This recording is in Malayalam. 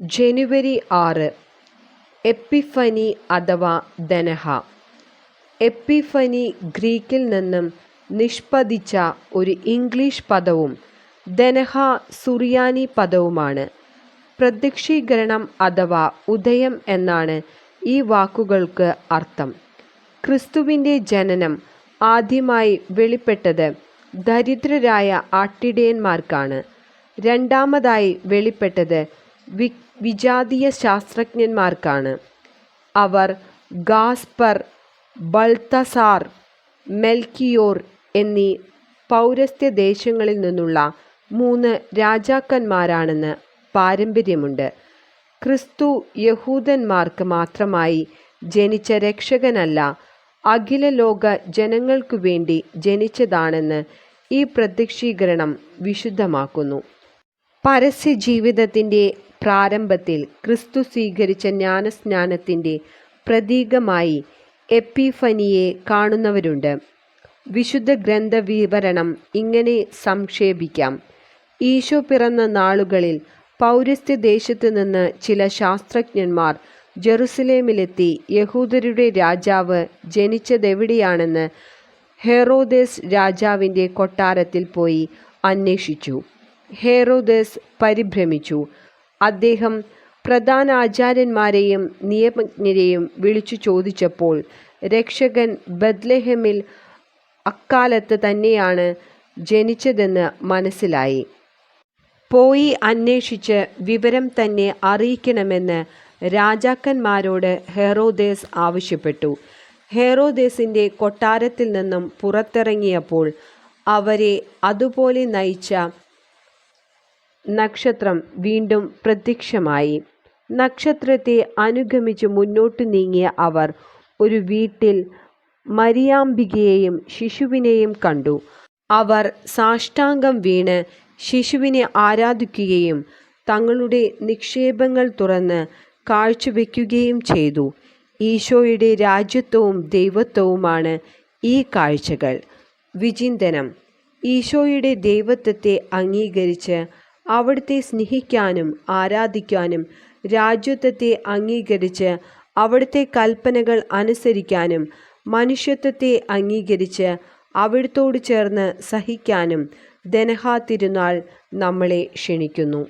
ജനുവരി ആറ് എപ്പിഫനി അഥവാ ധനഹ എപ്പിഫനി ഗ്രീക്കിൽ നിന്നും നിഷ്പതിച്ച ഒരു ഇംഗ്ലീഷ് പദവും ധനഹ സുറിയാനി പദവുമാണ്. പ്രത്യക്ഷീകരണം അഥവാ ഉദയം എന്നാണ് ഈ വാക്കുകൾക്ക് അർത്ഥം. ക്രിസ്തുവിന്റെ ജനനം ആദ്യമായി വെളിപ്പെട്ടത് ദരിദ്രരായ ആട്ടിടയന്മാർക്കാണ്. രണ്ടാമതായി വെളിപ്പെട്ടത് വി വിജാതീയ ശാസ്ത്രജ്ഞന്മാർക്കാണ്. അവർ ഗാസ്പർ ബൾത്തസാർ മെൽക്കിയോർ എന്നീ പൗരസ്ത്യ ദേശങ്ങളിൽ നിന്നുള്ള മൂന്ന് രാജാക്കന്മാരാണെന്ന് പാരമ്പര്യമുണ്ട്. ക്രിസ്തു യഹൂദന്മാർക്ക് മാത്രമായി ജനിച്ച രക്ഷകനല്ല അഖില ലോക ജനങ്ങൾക്കു വേണ്ടി ജനിച്ചതാണെന്ന് ഈ പ്രത്യക്ഷീകരണം വിശുദ്ധമാക്കുന്നു. പരസ്യ ജീവിതത്തിന്റെ പ്രാരംഭത്തിൽ ക്രിസ്തു സ്വീകരിച്ച ജ്ഞാനസ്നാനത്തിന്റെ പ്രതീകമായി എപ്പിഫനിയെ കാണുന്നവരുണ്ട്. വിശുദ്ധ ഗ്രന്ഥ വിവരണം ഇങ്ങനെ സംക്ഷേപിക്കാം. ഈശോ പിറന്ന നാളുകളിൽ പൗരസ്ത്യ ദേശത്തു നിന്ന് ചില ശാസ്ത്രജ്ഞന്മാർ ജെറുസലേമിലെത്തി യഹൂദരുടെ രാജാവ് ജനിച്ചതെവിടെയാണെന്ന് ഹെറോദേസ് രാജാവിന്റെ കൊട്ടാരത്തിൽ പോയി അന്വേഷിച്ചു. ഹെറോദേസ് പരിഭ്രമിച്ചു. അദ്ദേഹം പ്രധാന ആചാര്യന്മാരെയും നിയമജ്ഞരെയും വിളിച്ചു ചോദിച്ചപ്പോൾ രക്ഷകൻ ബദ്ലഹമിൽ അക്കാലത്ത് തന്നെയാണ് ജനിച്ചതെന്ന് മനസ്സിലായി. പോയി അന്വേഷിച്ച് വിവരം തന്നെ അറിയിക്കണമെന്ന് രാജാക്കന്മാരോട് ഹെറോദേസ് ആവശ്യപ്പെട്ടു. ഹെറോദേസിന്റെ കൊട്ടാരത്തിൽ നിന്നും പുറത്തിറങ്ങിയപ്പോൾ അവരെ അതുപോലെ നയിച്ച നക്ഷത്രം വീണ്ടും പ്രത്യക്ഷമായി. നക്ഷത്രത്തെ അനുഗമിച്ച് മുന്നോട്ട് നീങ്ങിയ അവർ ഒരു വീട്ടിൽ മരിയാമ്പികയെയും ശിശുവിനെയും കണ്ടു. അവർ സാഷ്ടാംഗം വീണ് ശിശുവിനെ ആരാധിക്കുകയും തങ്ങളുടെ നിക്ഷേപങ്ങൾ തുറന്ന് കാഴ്ചവെക്കുകയും ചെയ്തു. ഈശോയുടെ രാജ്യത്വവും ദൈവത്വവുമാണ് ഈ കാഴ്ചകൾ. വിചിന്തനം. ഈശോയുടെ ദൈവത്വത്തെ അംഗീകരിച്ച് അവിടുത്തെ സ്നേഹിക്കാനും ആരാധിക്കാനും രാജ്യത്വത്തെ അംഗീകരിച്ച് അവിടുത്തെ കൽപ്പനകൾ അനുസരിക്കാനും മനുഷ്യത്വത്തെ അംഗീകരിച്ച് അവിടുത്തോട് ചേർന്ന് സഹിക്കാനും ദനഹാ തിരുനാൾ നമ്മളെ ക്ഷണിക്കുന്നു.